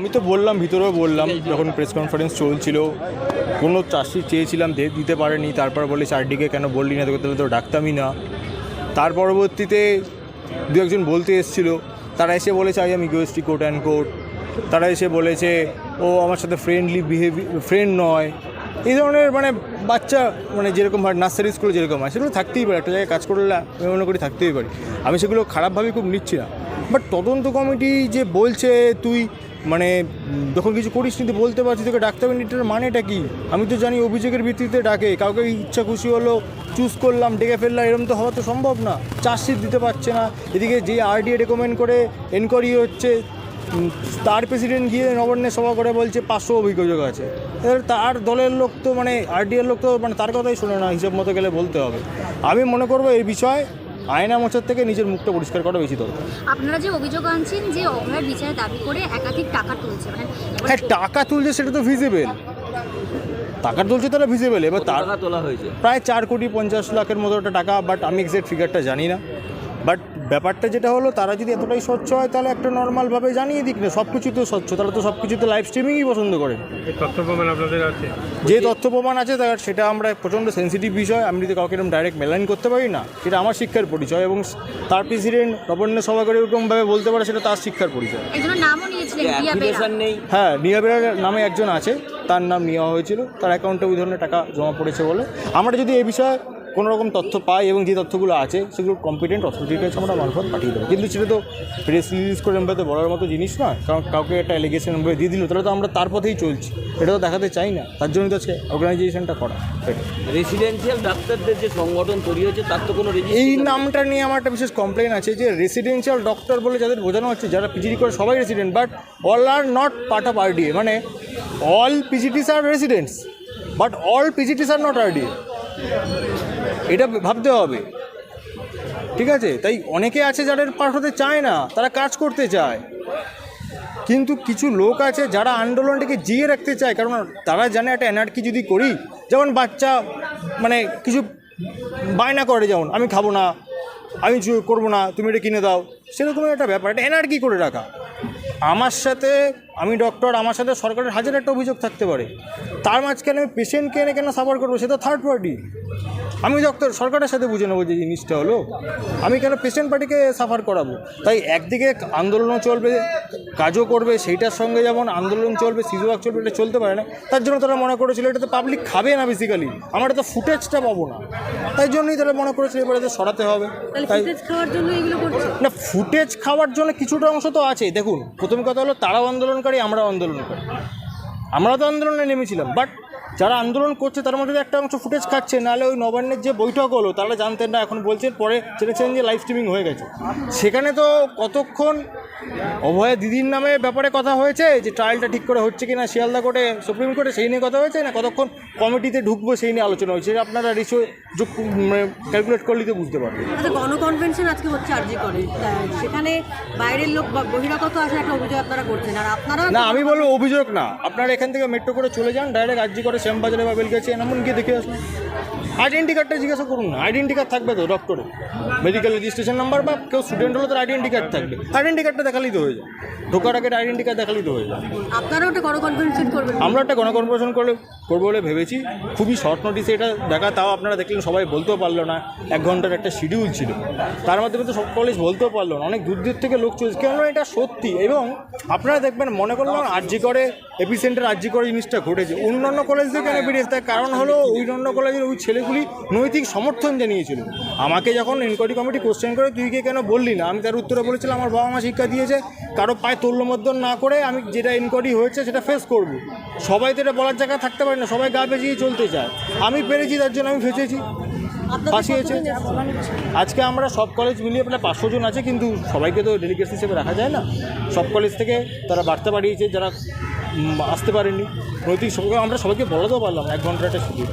আমি তো বললাম ভিতরেও বললাম যখন প্রেস কনফারেন্স চলছিল কোনো চাষি চেয়েছিলাম দিতে পারেনি তারপর বলে চারদিকে কেন বললি না তোকে তাহলে তো ডাকতামই না। তার পরবর্তীতে দু একজন বলতে এসেছিল তারা এসে বলেছে আই আমি ইগোয়েস্টি কোট অ্যান্ড কোট তারা এসে বলেছে ও আমার সাথে ফ্রেন্ডলি বিহেভি ফ্রেন্ড নয়। এই ধরনের মানে বাচ্চা মানে যেরকম হয় নার্সারি স্কুলে যেরকম হয় সেগুলো থাকতেই পারে একটা জায়গায় কাজ করলে আমি মনে করি থাকতেই পারি। আমি সেগুলো খারাপভাবে খুব নিচ্ছি না। বাট তদন্ত কমিটি যে বলছে তুই মানে যখন কিছু করিস কিন্তু বলতে পারছি, তোকে ডাকতে হবে এটার মানেটা কি? আমি তো জানি অভিযোগের ভিত্তিতে ডাকে, কাউকে ইচ্ছা খুশি হলো চুজ করলাম, ডেকে ফেললাম এরকম তো হওয়া তো সম্ভব না। চার্জশিট দিতে পারছে না। এদিকে যে আরডিএ রেকমেন্ড করে এনকোয়ারি হচ্ছে তার প্রেসিডেন্ট গিয়ে নবান্নে সভা করে বলছে, পাঁচশো অভিযোগ আছে। এবার তার দলের লোক তো মানে আরডিএর লোক তো মানে তার কথাই শোনে না, হিসাব মতো গেলে বলতে হবে। আমি মনে করব এই বিষয়ে আয়না মোচার থেকে নিজের মুখটা পরিষ্কার করা বেশি দরকার। আপনারা যে অভিযোগ আনছেন যে অভয়ের বিচার দাবি করে একাধিক টাকা তুলছে মানে হ্যাঁ টাকা তুলছে সেটা তো ভিজিবেল টাকা তুলছে তারা ভিজিবেল এবার তার টাকা তোলা হয়েছে? প্রায় চার কোটি পঞ্চাশ লাখের মতো একটা টাকা বাট আমি এক্সাক্ট ফিগারটা জানি না। বাট ব্যাপারটা যেটা হলো তারা যদি এতটাই স্বচ্ছ হয় তাহলে একটা নর্মালভাবে জানিয়ে দিক না সব কিছু তো স্বচ্ছ তারা তো সব কিছুতে লাইভ স্ট্রিমিংই পছন্দ করে। তথ্য প্রমাণ আপনাদের আছে? যে তথ্য প্রমাণ আছে তার সেটা আমরা প্রচণ্ড সেন্সিটিভ বিষয় আমি যদি কাউকে এরকম ডাইরেক্ট মেলাইন করতে পারি না সেটা আমার শিক্ষার পরিচয় এবং তার প্রেসিডেন্ট নবান্ন সভা করে এরকমভাবে বলতে পারে সেটা তার শিক্ষার পরিচয়। হ্যাঁ নিয়াবেরার নামে একজন আছে তার নাম নেওয়া হয়েছিল তার অ্যাকাউন্টে ওই ধরনের টাকা জমা পড়েছে বলে। আমরা যদি এই বিষয়ে কোনো রকম তথ্য পাই এবং যে তথ্যগুলো আছে সেগুলো কম্পিটেন্ট অথরিটির কাছে আমরা মারফত পাঠিয়ে দেবো। কিন্তু সেটা তো প্রেস রিলিজ করে এমভাবে বলার মতো জিনিস না। কারণ কাউকে একটা অ্যালিগেশন এমভাবে দিয়ে দিল তাহলে তো আমরা তার পথেই চলছি। এটা তো দেখাতে চাই না। তার জন্য তো আজকে অর্গানাইজেশনটা করা। রেসিডেন্সিয়াল ডাক্তারদের যে সংগঠন তৈরি হয়েছে তার তো কোনো এই নামটা নিয়ে আমার একটা বিশেষ কমপ্লেন আছে যে রেসিডেন্সিয়াল ডক্টর বলে যাদের বোঝানো হচ্ছে যারা পিজিডি করে সবাই resident but all are not part of RDA মানে all PGTs are residents but all PGTs are not RDA এটা ভাবতে হবে। ঠিক আছে? তাই অনেকে আছে যাদের পাঠ হতে চায় না, তারা কাজ করতে চায়। কিন্তু কিছু লোক আছে যারা আন্দোলনটাকে জিয়ে রাখতে চায়, কারণ তারা জানে একটা এনার্কি যদি করি, যেমন বাচ্চা মানে কিছু বায়না করে যেমন, আমি খাব না, আমি করব না, তুমি এটা কিনে দাও। সেরকমই একটা ব্যাপার এটা এনার্কি করে রাখা। আমার সাথে, আমি ডক্টর আমার সাথে সরকারের হাজার একটা অভিযোগ থাকতে পারে। তার মাঝখানে আমি পেশেন্টকে এনে কেন সাফার করব? সেটা থার্ড পার্টি আমি ডক্টর সরকারের সাথে বুঝে নেব যে জিনিসটা হলো আমি কেন পেশেন্ট পার্টিকে সাফার করাবো? তাই একদিকে আন্দোলনও চলবে কাজও করবে সেইটার সঙ্গে যেমন আন্দোলন চলবে সিজুয়াক চলবে এটা চলতে পারে না তার জন্য তারা মনে করেছিল এটা তো পাবলিক খাবে না বেসিক্যালি আমরা তো ফুটেজটা পাবো না। তাই জন্যই তারা মনে করেছিল এবারে তো সরাতে হবে। তাই না ফুটেজ খাওয়ার জন্য কিছুটা অংশ তো আছে। দেখুন প্রথম কথা হলো তারাও আন্দোলনকারী আমরাও আন্দোলনকারী। আমরা তো আন্দোলনে নেমেছিলাম বাট যারা আন্দোলন করছে তার মধ্যে একটা অংশ ফুটেজ খাচ্ছে, নাহলে ওই নবান্নের যে বৈঠক হলো, তারা জানতেন না, এখন বলছেন পরে জেনেছেন যে লাইভ স্ট্রিমিং হয়ে গেছে। সেখানে তো কতক্ষণ অভয়া দিদির নামে ব্যাপারে কথা হয়েছে? যে ট্রায়ালটা ঠিক করে হচ্ছে কি না শিয়ালদা কোর্টে সুপ্রিম কোর্টে সেই নিয়ে কথা হয়েছে? না কতক্ষণ কমিটিতে ঢুকবো সেই নিয়ে আলোচনা হয়েছে? আপনারা রিসো যোগ ক্যালকুলেট করলেই তো বুঝতে পারবেন। আচ্ছা গণকনভেনশন আজকে হচ্ছে আরজি করে। সেখানে বাইরের লোক বা বহিরাগত আসার একটা অভিযোগ আপনারা করছেন। আর আপনারা না আমি বলব অভিযোগ না। আপনারা এখান থেকে মেট্রো করে চলে যান ডাইরেক্ট আরজি করে শ্যামবাজারে বা বেলগাছি এমন গিয়ে দেখে আসুন। আইডেন্টি কার্ডটা জিজ্ঞাসা করুন না। আইডেন্টি কার্ড থাকবে তো ডক্টরে মেডিকেল রেজিস্ট্রেশন নাম্বার বা কেউ স্টুডেন্ট হলে তার আইডেন্টি কার্ড থাকবে। আইডেন্টি কার্ডটা দেখালেই তো হয়ে যায়। ঢোকার আগে আইডেন্টি কার্ড দেখালেই তো হয়ে যায়। আপনারাও একটা করবেন। আমরা একটা গণকর্পোরেশন করলে করব বলে ভেবেছি। খুবই শর্ট নোটিসে এটা দেখা তাও আপনারা দেখলেন সবাই বলতেও পারল না। এক ঘণ্টার একটা শিডিউল ছিল। তার মাধ্যমে তো সব কলেজ বলতেও পারল না। অনেক দূর দূর থেকে লোক চলছে কেন এটা সত্যি। এবং আপনারা দেখবেন মনে করলাম আরজি করে এপি সেন্টার আরজি করে জিনিসটা ঘটেছে। অন্যান্য কলেজ থেকে কেন বেরিয়েছে তার কারণ হলো ওই অন্য কলেজের ওই ছেলেগুলি নৈতিক সমর্থন জানিয়েছিল। আমাকে যখন এনকোয়ারি কমিটি কোশ্চেন করে তুই কে কেন বললি না? আমি তার উত্তরে বলেছিলাম আমার বাবা মা শিক্ষা দিয়েছে কারও পায়ে তুল্যমর্দন না করে আমি যেটা এনকোয়ারি হয়েছে সেটা ফেস করব। সবাই তো এটা বলার জায়গা থাকতে পারে না সবাই গা বেজিয়ে চলতে চায়। আমি পেরেছি তার জন্য আমি ফেঁচেছি ফাঁসিয়েছে আজকে আমরা সব কলেজ মিলিয়ে প্রায় পাঁচশো জন আছে কিন্তু সবাইকে তো ডেলিগেটস হিসেবে রাখা যায় না। সব কলেজ থেকে তারা বার্তা পাঠিয়েছে যারা আসতে পারেনি নৈতিক সবাইকে আমরা সবাইকে বলাতেও পারলাম এক ঘণ্টা একটা শিডিউল